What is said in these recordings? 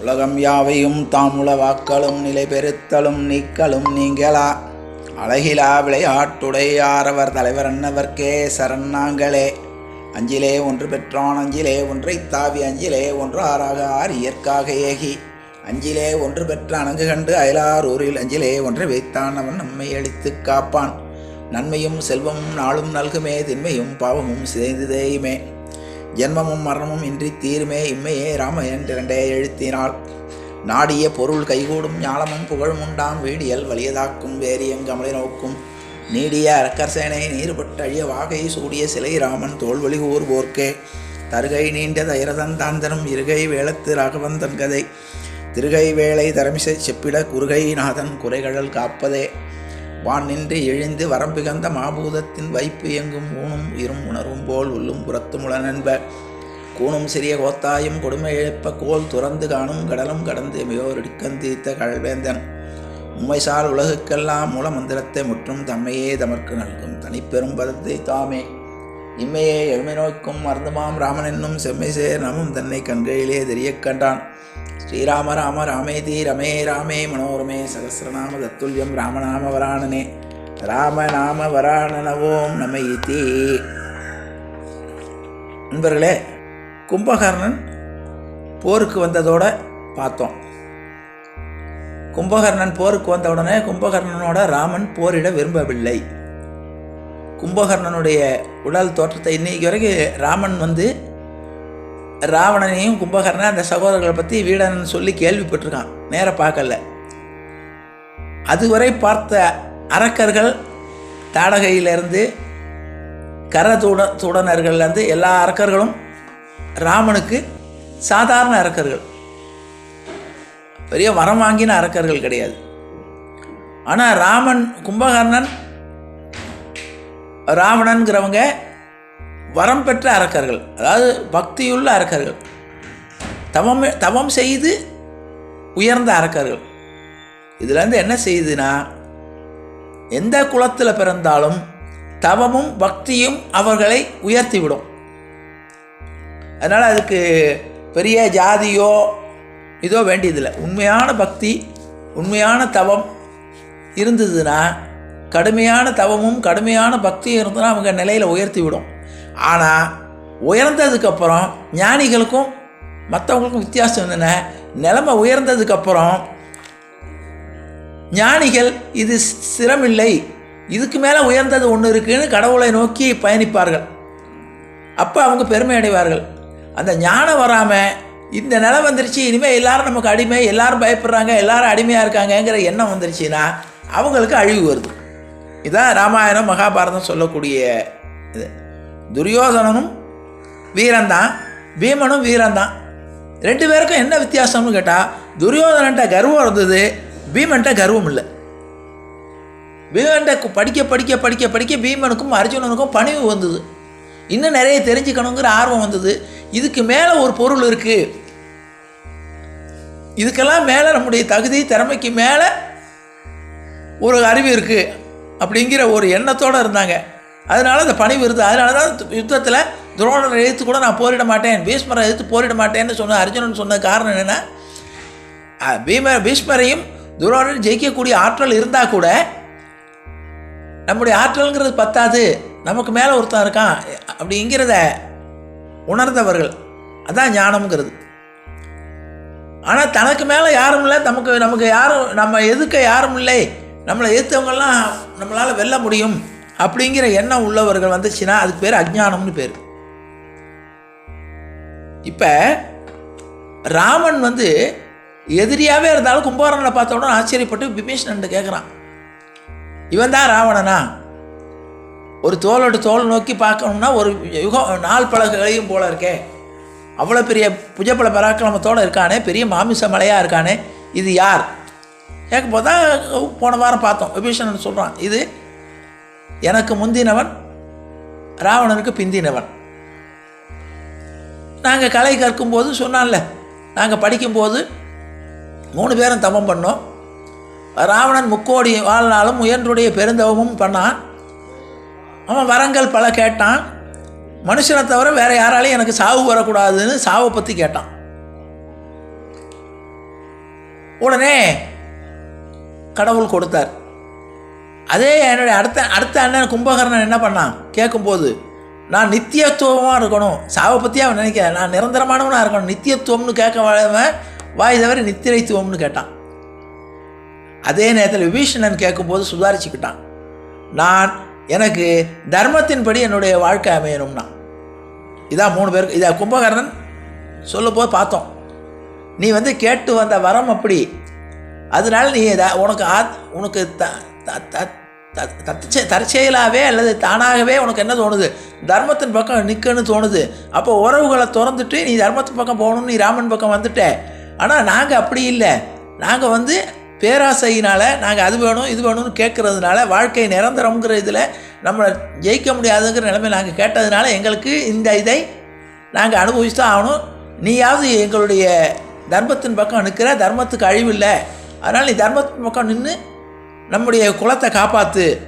உலகம் யாவையும் தாம் வாக்களும் நிலை பெருத்தலும் நீக்கலும் நீங்களா அழகிலா விளையாட்டுடையாரவர் தலைவர் அன்னவர்க்கே சரணாங்களே அஞ்சிலே ஒன்று பெற்றான் அஞ்சிலே ஒன்றை தாவி அஞ்சிலே ஒன்று ஆறாக ஆர் இயற்காக ஏகி. அஞ்சிலே ஒன்று பெற்ற அணங்கு கண்டு அயலார் ஊரில் அஞ்சிலே ஒன்றை வைத்தான் அவன் நம்மை அழித்து காப்பான். நன்மையும் செல்வமும் நாளும் நல்குமே தின்மையும் பாவமும் சிதைந்து தேயுமே. ஜென்மமும் மரணமும் இன்றி தீருமே இம்மையே ராம என்றே எழுத்தினாள். நாடிய பொருள் கைகூடும் ஞாலமும் புகழும் உண்டாம். வீடியல் வலியதாக்கும் வேரியங்கமலை நோக்கும். நீடிய அரக்கர்சேனை நீர்பட்டு அழிய வாகை சூடிய சிலை ராமன் தோல்வழி ஊர்வோர்க்கே தருகை நீண்ட தைரதன் தாந்தனும் இருகை வேளத்து ராகவந்தன் கதை. திருகை வேளை தரமிசை செப்பிட குறுகை நாதன் குறைகழல் காப்பதே. வான் நின்று எழுந்து வரம்பிகந்த மாபூதத்தின் வைப்பு எங்கும் ஊனும் இரும் உணர்வும் போல் உள்ளும் புறத்து முளனென்ப கூணும் சிறிய கோத்தாயும் கொடுமை இழப்ப கோல் துறந்து காணும் கடலும் கடந்து மிகோரிக்கந்தீர்த்த கழல்வேந்தன். உண்மைசால் உலகுக்கெல்லாம் மூல மந்திரத்தை முற்றும் தம்மையே தமர்க்கு நல்கும் தனிப்பெரும் பதத்தை தாமே. இம்மையே எழுமை நோக்கும் மருந்துமாம் ராமன் என்னும் செம்மை சேர் நமும் தன்னை கண்களிலே தெரியக் கண்டான். ஸ்ரீராம ராம ராமேதி ரமே ராமே மனோரமே சகசிரநாம தத்துல்யம் ராமநாம வராணனே. ராம நாம வராணனவோம் நமையிதி நண்பர்களே கும்பகர்ணன் போருக்கு வந்ததோட பார்த்தோம். கும்பகர்ணன் போருக்கு வந்த உடனே கும்பகர்ணனோட ராமன் போரிட விரும்பவில்லை. கும்பகர்ணனுடைய உடல் தோற்றத்தை இன்னைக்கு வரைக்கும் ராமன் வந்து ராவணனையும் கும்பகர்ணன் அந்த சகோதரர்களை பற்றி வீடன் சொல்லி கேள்விப்பட்டிருக்கான். நேர பார்க்கல. அதுவரை பார்த்த அரக்கர்கள் தாடகையிலிருந்து கரதுட துடனர்கள்லேருந்து எல்லா அரக்கர்களும் ராமனுக்கு சாதாரண அரக்கர்கள். பெரிய வரம் வாங்கின அரக்கர்கள் கிடையாது. ஆனால் ராமன் கும்பகர்ணன் ராவணன்கிறவங்க வரம் பெற்ற அரக்கர்கள் அதாவது பக்தியுள்ள அரக்கர்கள் தவம் தவம் செய்து உயர்ந்த அரக்கர்கள். இதுலேருந்து என்ன செய்யுதுன்னா எந்த குலத்தில் பிறந்தாலும் தவமும் பக்தியும் அவர்களை உயர்த்தி விடும் அதனால் அதுக்கு பெரிய ஜாதியோ இதோ வேண்டியதில்லை. உண்மையான பக்தி உண்மையான தவம் இருந்ததுன்னா கடுமையான தவமும் கடுமையான பக்தியும் இருந்ததுன்னா அவங்க நிலையில் உயர்த்தி விடும் ஆனால் உயர்ந்ததுக்கப்புறம் ஞானிகளுக்கும் மற்றவங்களுக்கும் வித்தியாசம் என்னென்ன நிலைமை உயர்ந்ததுக்கப்புறம் ஞானிகள் இது சிரமில்லை. இதுக்கு மேலே உயர்ந்தது ஒன்று இருக்குன்னு கடவுளை நோக்கி பயணிப்பார்கள். அப்போ அவங்க பெருமை அடைவார்கள் அந்த ஞானம் வராமல் இந்த நிலை வந்துருச்சு இனிமேல் எல்லோரும் நமக்கு அடிமை எல்லோரும் பயப்படுறாங்க எல்லோரும் அடிமையாக இருக்காங்கங்கிற எண்ணம் வந்துருச்சுன்னா அவங்களுக்கு அழிவு வருது. இதான் ராமாயணம் மகாபாரதம் சொல்லக்கூடிய இது. துரியோதனனும் வீரன்தான் பீமனும் வீரன்தான் ரெண்டு பேருக்கும் என்ன வித்தியாசம்னு கேட்டால் துரியோதனன்ட்ட கர்வம் இருந்தது பீமன்ட்ட கர்வம் இல்லை. பீமன்ட்ட படிக்க படிக்க படிக்க படிக்க பீமனுக்கும் அர்ஜுனனுக்கும் பணிவு வந்தது. இன்னும் நிறைய தெரிஞ்சுக்கணுங்கிற ஆர்வம் வந்தது. இதுக்கு மேலே ஒரு பொருள் இருக்குது இதுக்கெல்லாம் மேலே நம்முடைய தகுதி திறமைக்கு மேலே ஒரு அறிவு இருக்குது அப்படிங்கிற ஒரு எண்ணத்தோடு இருந்தாங்க. அதனால அந்த பணி விருது அதனால தான் யுத்தத்தில் துரோணரை எழுத்து கூட நான் போரிட மாட்டேன் பீஷ்மரை எழுத்து போரிட மாட்டேன்னு சொன்ன அர்ஜுனன் சொன்ன காரணம் என்னென்னா பீம பீஷ்மரையும் துரோணரையும் ஜெயிக்கக்கூடிய ஆற்றல் இருந்தால் கூட நம்முடைய ஆற்றல்ங்கிறது பத்தாது நமக்கு மேலே ஒருத்தன் இருக்கான் அப்படிங்கிறத உணர்ந்தவர்கள். அதான் ஞானம்ங்கிறது. ஆனால் தனக்கு மேலே யாரும் இல்லை நமக்கு நமக்கு யாரும் நம்ம எதுக்க யாரும் இல்லை நம்மளை எதிர்த்தவங்கெல்லாம் நம்மளால் வெல்ல முடியும். அப்படிங்கிற எண்ணம் உள்ளவர்கள் வந்துச்சுன்னா அதுக்கு பேர் அஜ்ஞானம்னு பேர். இப்போ ராமன் வந்து எதிரியாகவே இருந்தாலும் கும்பகர்ணனை பார்த்த உடனே ஆச்சரியப்பட்டு விபீஷணன் கேட்குறான் இவன் தான் ராவணனா? ஒரு தோளோட தோல் நோக்கி பார்க்கணும்னா ஒரு யுகம் நாள் பழகையும் போல இருக்கே. அவ்வளோ பெரிய புஜப்பல பராக்கிரமத்தோடு இருக்கானே பெரிய மாமிச மலையாக இருக்கானே இது யார்? கேட்கும்போது தான் போன வாரம் பார்த்தோம். விபீஷணன் சொல்கிறான் இது எனக்கு முந்தினவன் ராவணனுக்கு பிந்தினவன். நாங்கள் கலை கற்கும்போது சொன்னான்ல நாங்கள் படிக்கும்போது மூணு பேரும் தவம் பண்ணோம். ராவணன் முக்கோடி வாழ்நாளும் முயன்றுடைய பெருந்தவமும் பண்ணான். அவன் வரங்கள் பல கேட்டான். மனுஷனை தவிர வேறு யாராலையும் எனக்கு சாவு வரக்கூடாதுன்னு சாவை பற்றி கேட்டான். உடனே கடவுள் கொடுத்தார். அதே என்னுடைய அடுத்த அடுத்த அண்ணன் கும்பகர்ணன் என்ன பண்ணான்? கேட்கும்போது நான் நித்தியத்துவமாக இருக்கணும். சாவை பற்றி அவன் நினைக்க நான் நிரந்தரமானவனாக இருக்கணும். நித்தியத்துவம்னு கேட்க வாழவன் வாய் தவிர நித்திரைத்துவம்னு கேட்டான். அதே நேரத்தில் விபீஷணன் கேட்கும்போது சுதாரிச்சுக்கிட்டான். நான் எனக்கு தர்மத்தின்படி என்னுடைய வாழ்க்கை அமையணும்னா. இதான் மூணு பேருக்கு இதை கும்பகர்ணன் சொல்லும்போது பார்த்தோம். நீ வந்து கேட்டு வந்த வரம் அப்படி. அதனால நீ உனக்கு ஆத் உனக்கு த- த- த- தற்செ தற்செயலாகவே அல்லது தானாகவே உனக்கு என்ன தோணுது? தர்மத்தின் பக்கம் நிற்கன்னு தோணுது. அப்போ உறவுகளை திறந்துட்டு நீ தர்மத்தின் பக்கம் போகணும்னு நீ ராமன் பக்கம் வந்துட்ட. ஆனால் நாங்கள் அப்படி இல்லை. நாங்கள் வந்து பேராசையினால் நாங்கள் அது வேணும் இது வேணும்னு கேட்குறதுனால வாழ்க்கை நிரந்தரங்கிற இதில் நம்மளை ஜெயிக்க முடியாதுங்கிற நிலைமை நாங்கள் கேட்டதுனால எங்களுக்கு இந்த இதை நாங்கள் அனுபவிச்சு தான் ஆகணும். நீயாவது எங்களுடைய தர்மத்தின் பக்கம் நிற்கிற தர்மத்துக்கு அழிவில்லை அதனால் நீ தர்மத்தின் பக்கம் நின்று நம்முடைய குலத்தை காப்பாற்று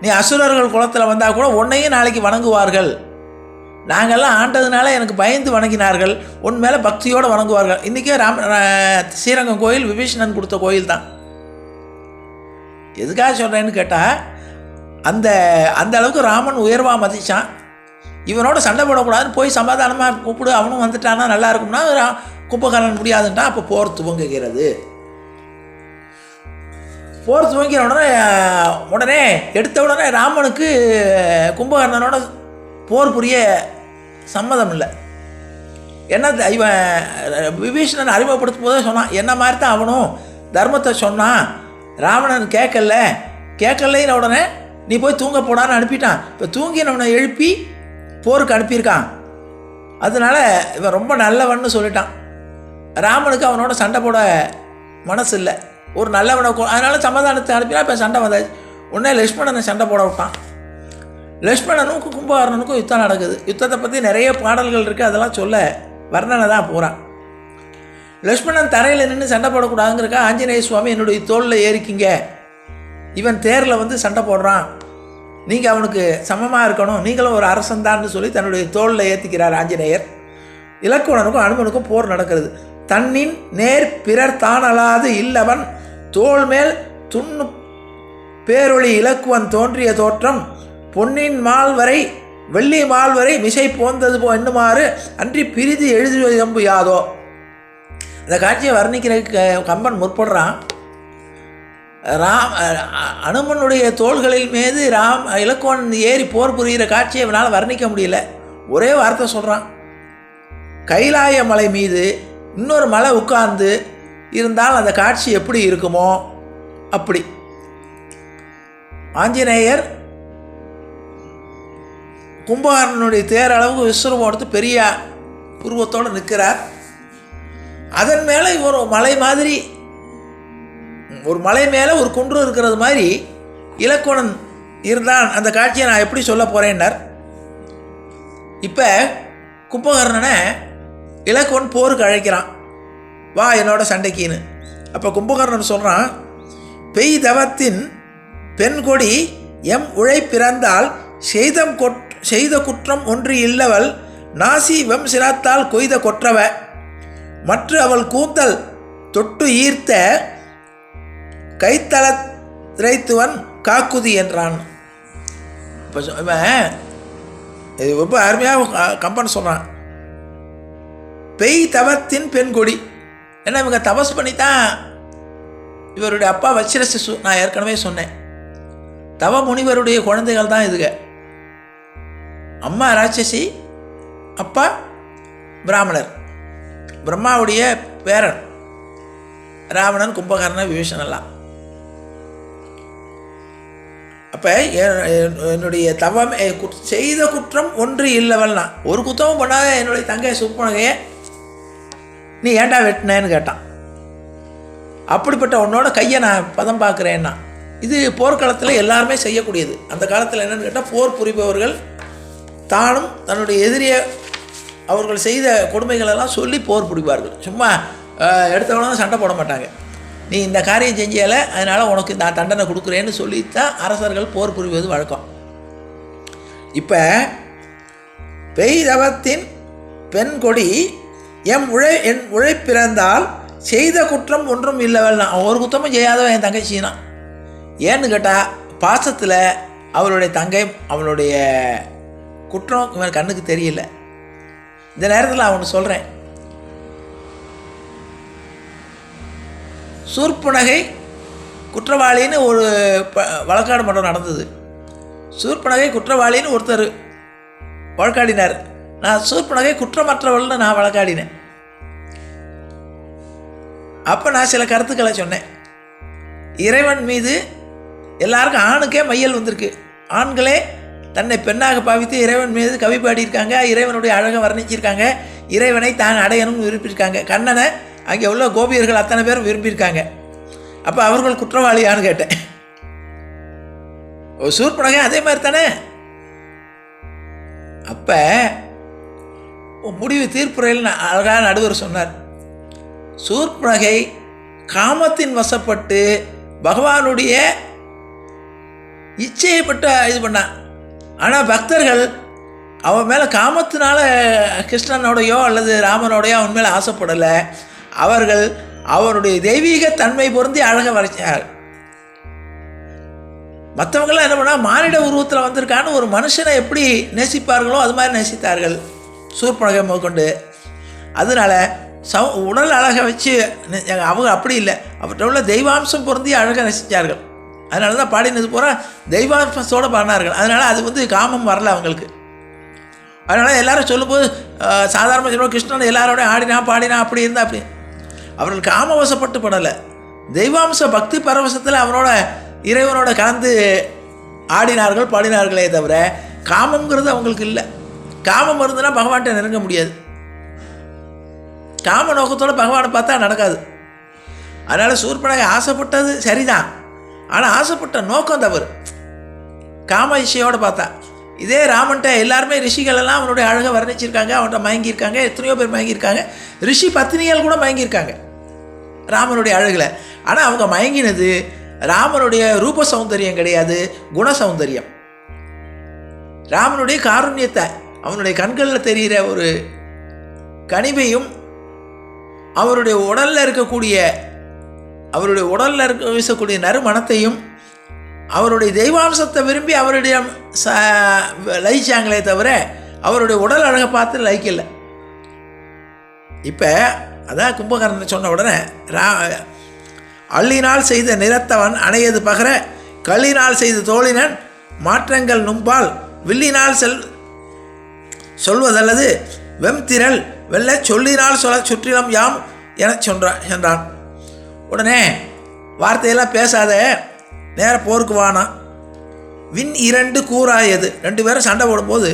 நீ அசுரர்கள் குலத்தில் வந்தால் கூட உன்னையும் நாளைக்கு வணங்குவார்கள். நாங்கள்லாம் ஆண்டதுனால எனக்கு பயந்து வணங்கினார்கள். உன் மேலே பக்தியோடு வணங்குவார்கள். இன்றைக்கே ராம ரா- ஸ்ரீரங்கம் கோயில் விபீஷணன் கொடுத்த கோயில் தான். எதுக்காக சொல்கிறேன்னு கேட்டால் அந்த அந்த அளவுக்கு ராமன் உயர்வாக மதிச்சான். இவனோட சண்டை போடக்கூடாதுன்னு போய் சமாதானமாக கூப்பிடு அவனும் வந்துட்டானா நல்லா இருக்கும்னா கும்பகரணன் கும்பகர்ணன் முடியாதுன்ட்டா அப்போ போர் துவங்குகிறது. போர் துவங்கின உடனே உடனே எடுத்த உடனே ராமனுக்கு கும்பகர்ணனோட போர் புரிய சம்மதம் இல்லை. என்ன த- இவன் விபீஷணன் அறிமுகப்படுத்தும் போதே சொன்னான் என்ன மாதிரி தான் அவனும் தர்மத்தை சொன்னான். ராவணன் கேட்கல. கேட்கலைன்னு உடனே நீ போய் தூங்க போடான்னு அனுப்பிட்டான். இப்போ தூங்கினவனை எழுப்பி போருக்கு அனுப்பியிருக்கான். அதனால் இவன் ரொம்ப நல்லவன்னு சொல்லிட்டான். ராமனுக்கு அவனோட சண்டை போட மனசு இல்லை. ஒரு நல்லவனை கொ- அதனால சமாதானத்தை அனுப்பினா இப்போ சண்டை வந்தாச்சு. உடனே லக்ஷ்மணனை சண்டை போட விட்டான். லக்ஷ்மணனுக்கும் கும்பகர்ணனுக்கும் யுத்தம் நடக்குது. யுத்தத்தை பற்றி நிறைய பாடல்கள் இருக்குது அதெல்லாம் சொல்ல வர்ணனை தான் போகிறான் லக்ஷ்மணன் தரையில் நின்று சண்டை போடக்கூடாதுங்கிறக்கா ஆஞ்சநேய சுவாமி என்னுடைய தோளில் ஏறிக்கிங்க. இவன் தேரில் வந்து சண்டை போடுறான். நீங்கள் அவனுக்கு சமமாக இருக்கணும். நீங்களும் ஒரு அரசன்தான்னு சொல்லி தன்னுடைய தோளில் ஏற்றிக்கிறார் ஆஞ்சநேயர். இலக்குவனுக்கும் அனுமனுக்கும் போர் நடக்கிறது. தன்னின் நேர் பிறர் தானலாது இல்லவன் தோல் மேல் துண்ணு பேரொளி இலக்குவன் தோன்றிய தோற்றம் பொன்னின் மால் வரை வெள்ளி மால் வரை மிசை போந்தது போ என்னுமாறு அன்றி பிரிதி எழுதுவது எம்பு யாதோ. அந்த காட்சியை வர்ணிக்கிறதுக்கு கம்பன் முற்படுறான். ராம் அனுமனுடைய தோள்களில் மீது ராம் இலக்குவன் ஏறி போர் புரிகிற காட்சியை அவனால் வர்ணிக்க முடியல. ஒரே வார்த்தை சொல்கிறான் கைலாய மலை மீது இன்னொரு மலை உட்கார்ந்து இருந்தால் அந்த காட்சி எப்படி இருக்குமோ அப்படி. ஆஞ்சநேயர் கும்பகர்ணனுடைய தேர் அளவுக்கு விஸ்வரூபம் எடுத்து பெரிய உருவத்தோடு நிற்கிறார். அதன் மேலே ஒரு மலை மாதிரி ஒரு மலை மேலே ஒரு குன்று இருக்கிறது மாதிரி இலக்கணன் இருந்தான். அந்த காட்சியை நான் எப்படி சொல்ல போகிறேன்னார் இப்போ கும்பகர்ணனை இலக்குவன் போருக்கு அழைக்கிறான். வா என்னோட சண்டைக்கின்னு. அப்போ கும்பகர்ணன் சொல்கிறான் பெய் தவத்தின் பெண் கொடி எம் உழை பிறந்தால் செய்தம் கொட் செய்த குற்றம் ஒன்று இல்லவள் நாசி வெம் சிராத்தால் கொய்த கொற்றவ. மற்ற அவள் கூந்தல் தொட்டு ஈர்த்த கைத்தள திரைத்துவன் காக்குதி என்றான். இப்போ இவன் இது ரொம்ப அருமையாக கம்பன் சொல்கிறான் பெய் தவத்தின் பெண் கொடி ஏன்னா இவங்க தபஸ் பண்ணி தான் இவருடைய அப்பா வச்சிர சிசு நான் ஏற்கனவே சொன்னேன். தவ முனிவருடைய குழந்தைகள் தான் இதுக. அம்மா ராட்சசி அப்பா பிராமணர். பிரம்மாவுடைய பேரன். ராவணன் கும்பகர்ணன் விபீஷணெல்லாம் அப்போ என்னுடைய தவம் செய்த குற்றம் ஒன்று இல்லவல்னா ஒரு குத்தமும் பண்ணாத என்னுடைய தங்கை சுப்பனகையை நீ ஏண்டா வெட்டினேன்னு கேட்டான். அப்படிப்பட்ட உன்னோட கையை நான் பதம் பார்க்குறேன்னா இது போர்க்களத்தில் எல்லாருமே செய்யக்கூடியது. அந்த காலத்தில் என்னன்னு கேட்டால் போர் புரிபவர்கள் தானும் தன்னுடைய எதிரியை அவர்கள் செய்த கொடுமைகளெல்லாம் சொல்லி போர் பிடிப்பார்கள் சும்மா எடுத்தவனும் சண்டை போட மாட்டாங்க. நீ இந்த காரியம் செஞ்சியல அதனால் உனக்கு நான் தண்டனை கொடுக்குறேன்னு சொல்லித்தான் அரசர்கள் போர் புரிவது வழக்கம். இப்போ பெய்தவத்தின் பெண் கொடி எம் உழை என் உழை பிறந்தால் செய்த குற்றம் ஒன்றும் இல்லைவல்னா ஒரு குற்றமும் செய்யாதவன் என் தங்கச்சினா ஏன்னு கேட்டால் பாசத்தில் அவளுடைய தங்கை அவளுடைய குற்றம் இவன் கண்ணுக்கு தெரியல. இந்த நேரத்தில் அவனு சொல்கிறேன் சூர்பனகை குற்றவாளின்னு ஒரு ப வழக்காடு மன்றம் நடந்தது. சூர்பனகை குற்றவாளின்னு ஒருத்தர் வழக்காடினார். நான் சூர்பனகை குற்றமற்றவள்னு நான் வழக்காடினேன். அப்போ நான் சில கருத்துக்களை சொன்னேன். இறைவன் மீது எல்லாருக்கும் ஆணுக்கே மையல் வந்திருக்கு. ஆண்களே தன்னை பெண்ணாக பாவித்து இறைவன் மீது கவி பாடியிருக்காங்க. இறைவனுடைய அழகை வர்ணிச்சிருக்காங்க. இறைவனை தான் அடையணும்னு விரும்பியிருக்காங்க. கண்ணனை அங்கே உள்ள கோபியர்கள் அத்தனை பேரும் விரும்பியிருக்காங்க. அப்போ அவர்கள் குற்றவாளியான்னு கேட்டேன். ஓ சூர்பனகை அதே மாதிரி தானே? அப்போ முடிவு தீர்ப்புரையில் அழகாக அழகான நடுவர் சொன்னார். சூர்பனகை காமத்தின் வசப்பட்டு பகவானுடைய இச்சையப்பட்டு இது பண்ணான் ஆனால் பக்தர்கள் அவன் மேலே காமத்தினால கிருஷ்ணனோடையோ அல்லது ராமனோடையோ அவன் மேலே ஆசைப்படலை. அவர்கள் அவருடைய தெய்வீக தன்மை பொருந்தி அழக வரைச்சார். மற்றவங்களாம் என்ன பண்ணால் மானிட உருவத்தில் வந்திருக்கான்னு ஒரு மனுஷனை எப்படி நேசிப்பார்களோ அது மாதிரி நேசித்தார்கள். சூர்பனகை முதற்கொண்டு அதனால் சம உடல் அழகை வச்சு நெ- அவங்க அப்படி இல்லை. அவர்கிட்ட உள்ள தெய்வாம்சம் பொருந்தி அழகை ரசித்தார்கள் அதனால தான் பாடினது பூரா தெய்வாம்சத்தோடு பாடினார்கள். அதனால் அது வந்து காமம் வரல அவங்களுக்கு. அதனால் எல்லாரும் சொல்லும்போது சாதாரண சாதாரணமாக சொல்லுவோம் கிருஷ்ணன் எல்லாரோடையும் ஆடினா பாடினா அப்படி இருந்தா அப்படி. அவர்கள் காமவசப்பட்டு படலை. தெய்வாம்ச பக்தி பரவசத்தில் அவரோட இறைவனோட கலந்து ஆடினார்கள் பாடினார்களே தவிர காமங்கிறது அவங்களுக்கு இல்லை. காமம் இருந்ததுன்னா பகவான்கிட்ட நெருங்க முடியாது. காம நோக்கத்தோட பகவானை பார்த்தா நடக்காது. அதனால் சூர்பனகை ஆசைப்பட்டது சரிதான். ஆனால் ஆசைப்பட்ட நோக்கம் தவறு. காம இசையோடு பார்த்தா. இதே ராமன்ட்ட எல்லாருமே ரிஷிகள் எல்லாம் அவனுடைய அழகை வர்ணிச்சிருக்காங்க அவன்கிட்ட மயங்கியிருக்காங்க எத்தனையோ பேர் மயங்கியிருக்காங்க. ரிஷி பத்தினிகள் கூட மயங்கியிருக்காங்க ராமனுடைய அழகில். ஆனால் அவங்க மயங்கினது ராமனுடைய ரூப சௌந்தரியம் கிடையாது குண சௌந்தரியம். ராமனுடைய காருண்யத்தை அவனுடைய கண்களில் தெரிகிற ஒரு கனிவையும் அவருடைய உடலில் இருக்கக்கூடிய அவருடைய உடலில் இருக்க வீசக்கூடிய நறுமணத்தையும் அவருடைய தெய்வாம்சத்தை விரும்பி அவருடைய ச லயிச்சாங்களே தவிர அவருடைய உடல் அழகை பார்த்து லயிக்கல. இப்போ அதான் கும்பகர்ணன் சொன்ன உடனே ரா அள்ளினால் செய்த நிறத்தவன் அணையது பகர கல்லினால் செய்த தோழினன் மாற்றங்கள் நும்பால் வில்லினால் செல் சொல்வதல்லது வெம்திரள் வெல்ல சொல்லினால் சொல்ல சுற்றிலும் யாம் என சொன்றான். என்றான் உடனே வார்த்தையெல்லாம் பேசாத நேர போருக்கு வானா விண் இரண்டு கூறாயது. ரெண்டு பேரும் சண்டை போடும்போது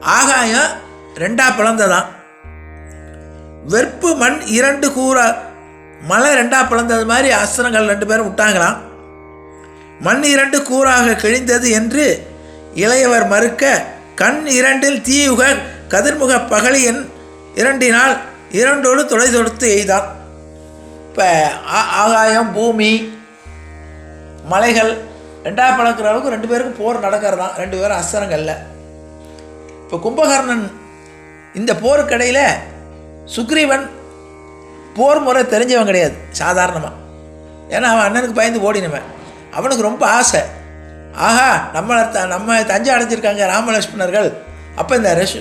ஆகாயம் ரெண்டாக பிளந்ததான் வெறுப்பு மண் இரண்டு கூறா மலை ரெண்டாக பிளந்தது மாதிரி அஸ்திரங்கள் ரெண்டு பேரும் விட்டாங்களாம். மண் இரண்டு கூறாக கிழிந்தது என்று இளையவர் மறுக்க கண் இரண்டில் தீயுக கதிர்முக பகலியின் இரண்டினால் இரண்டோடு தொலை தொடுத்து எய்தான். இப்போ ஆகாயம் பூமி மலைகள் ரெண்டாக பழக்கிற அளவுக்கு ரெண்டு பேருக்கும் போர் நடக்கிறதான். ரெண்டு பேரும் அஸ்திரங்கள்ல இப்போ கும்பகர்ணன் இந்த போருக்கடையில் சுக்ரீவன் போர் முறை தெரிஞ்சவன் கிடையாது சாதாரணமாக ஏன்னா அவன் அண்ணனுக்கு பயந்து ஓடினவன். அவனுக்கு ரொம்ப ஆசை. ஆஹா நம்மளை த நம்ம தஞ்சை அடைஞ்சிருக்காங்க ராமலட்சுமணர்கள் அப்போ இந்த ரஷ்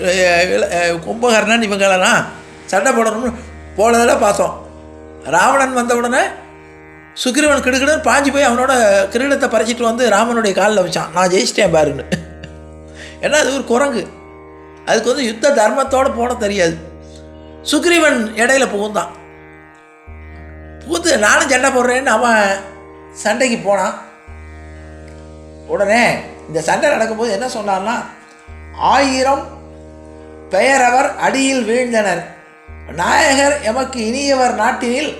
கும்பகர்ணன் இவங்களெல்லாம் சண்டை போடணும்னு போனதெல்லாம் பார்த்தோம். ராவணன் வந்த உடனே சுக்ரீவன் கிடுக்கிடுன்னு பாஞ்சு போய் அவனோட கிரீடத்தை பறிச்சிட்டு வந்து ராமனுடைய காலில் வச்சான். நான் ஜெயிச்சிட்டேன் பாருன்னு. ஏன்னா அது ஒரு குரங்கு. அதுக்கு வந்து யுத்த தர்மத்தோடு போட தெரியாது. சுக்ரீவன் இடையில புகுந்தான். புகுந்து நானும் சண்டை போடுறேன்னு அவன் சண்டைக்கு போனான். உடனே இந்த சண்டை நடக்கும்போது என்ன சொன்னார்னா ஆயிரம் பெயரவர் அடியில் வீழ்ந்தனர். நாயகர் எமக்கு இனியவர் நாட்டினில்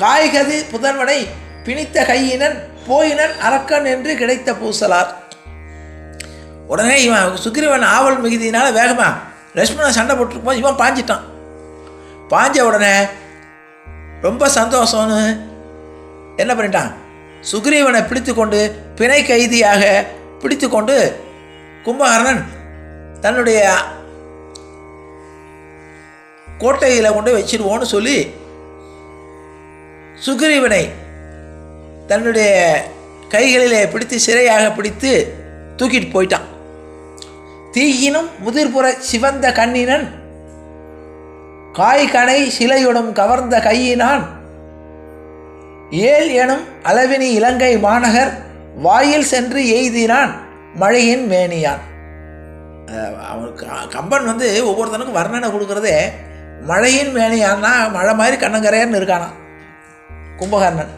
காய்கதி புதன்வனை பிணித்த கையினன் போயினன் அரக்கன் என்று கிடைத்த பூசலார். உடனே இவன் சுக்ரீவன் ஆவல் மிகுதியினால வேகமா லட்சுமண சண்டை போட்டுருக்கும்போது இவன் பாஞ்சிட்டான். பாஞ்ச உடனே ரொம்ப சந்தோஷம்னு என்ன பண்ணிட்டான்? சுக்ரீவனை பிடித்து கொண்டு பிணை கைதியாக பிடித்து கொண்டு கும்பகர்ணன் தன்னுடைய கோட்டையில் கொண்டு வச்சிருவோன்னு சொல்லி சுக்ரீவனை தன்னுடைய கைகளிலே பிடித்து சிறையாக பிடித்து தூக்கிட்டு போயிட்டான். தீயினும் முதிர்புற சிவந்த கண்ணினன் காய்கனை சிலையுடன் கவர்ந்த கையினான் ஏல் எனும் அளவினி இலங்கை மாநகர் வாயில் சென்று எய்தினான் மழையின் மேனியான். அவனுக்கு கம்பன் வந்து ஒவ்வொருத்தனுக்கும் வர்ணனை கொடுக்குறதே மழையின் மேனியான்னா மழை மாதிரி கண்ணங்கரையர்னு இருக்கானான் கும்பகர்ணன்.